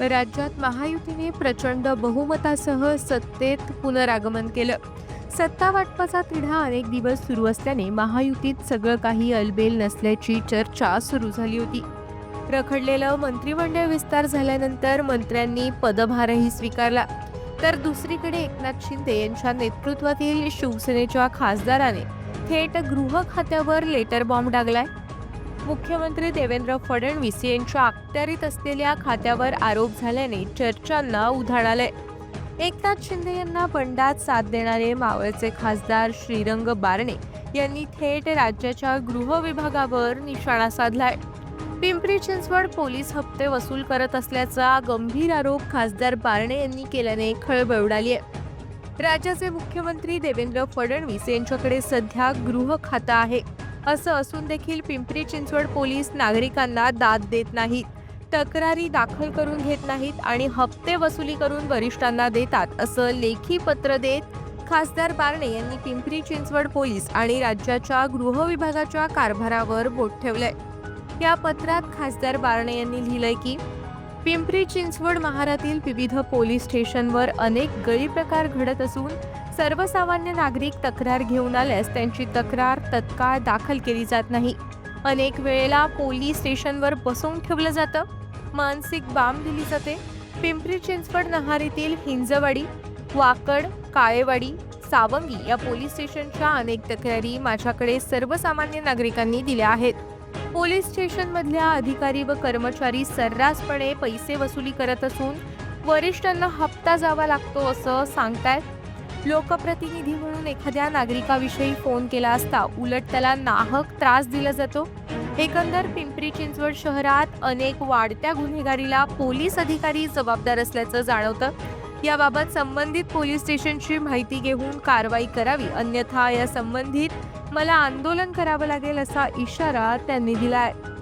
राज्यात महायुतीने प्रचंड बहुमतासह सत्तेत पुनरागमन केलं. सत्ता वाटपाचा तिढा अनेक दिवस सुरू असल्याने महायुतीत सगळं काही अलबेल नसल्याची चर्चा सुरू झाली होती. रखडलेलं मंत्रिमंडळ विस्तार झाल्यानंतर मंत्र्यांनी पदभारही स्वीकारला. तर दुसरीकडे एकनाथ शिंदे यांच्या नेतृत्वातील शिवसेनेच्या खासदाराने थेट गृह खात्यावर लेटर बॉम्ब डागलाय. मुख्यमंत्री देवेंद्र फडणवीस यांच्या अखत्यारीत असलेल्या खात्यावर आरोप झाल्याने चर्चांना उधाण आलंय. एकनाथ शिंदे यांना बंडात साथ देणारे मावळचे खासदार श्रीरंग बारणे यांनी थेट राज्याच्या गृह विभागावर निशाणा साधलाय. पिंपरी चिंचवड पोलीस हप्ते वसूल करत असल्याचा गंभीर आरोप खासदार बारणे यांनी केल्याने खळबळ उडाली आहे राज्याचे मुख्यमंत्री देवेंद्र फडणवीस यांच्याकडे सध्या गृह खातं आहे. असं असून देखील पिंपरी चिंचवड पोलीस नागरिकांना दाद देत नाहीत. तक्रारी दाखल करून घेत नाहीत आणि हप्ते वसुली करून वरिष्ठांना देतात असं लेखी पत्र देत खासदार बारणे यांनी पिंपरी चिंचवड पोलीस आणि राज्याच्या गृह विभागाच्या कारभारावर बोट ठेवलंय. या पत्रात खासदार बारणे यांनी लिहिलंय की पिंपरी चिंचवड महारातील विविध पोलीस स्टेशनवर अनेक गैरप्रकार घडत असून सर्वसामान्य नागरिक तक्रार घेऊन आल्यास त्यांची तक्रार तत्काळ दाखल केली जात नाही. अनेक वेळेला पोलीस स्टेशनवर बसवून ठेवलं जातं. मानसिक बाम दिली जाते. पिंपरी चिंचवड नहारीतील हिंजवाडी वाकड काळेवाडी सावंगी या पोलीस स्टेशनच्या अनेक तक्रारी माझ्याकडे सर्वसामान्य नागरिकांनी दिल्या आहेत. पोलीस स्टेशनमधल्या अधिकारी व कर्मचारी सर्रासपणे पैसे वसुली करत असून वरिष्ठांना हप्ता जावा लागतो असं सांगतायत लोकप्रतिनिधी म्हणून एखाद्या नागरिकाविषयी फोन केला असता उलट त्याला नाहक त्रास दिला जातो. एकंदर पिंपरी चिंचवड शहरात अनेक वाढत्या गुन्हेगारीला पोलीस अधिकारी जबाबदार असल्याचं जाणवतं. याबाबत संबंधित पोलीस स्टेशनची माहिती घेऊन कारवाई करावी अन्यथा या संबंधित मला आंदोलन करावं लागेल असा इशारा त्यांनी दिला आहे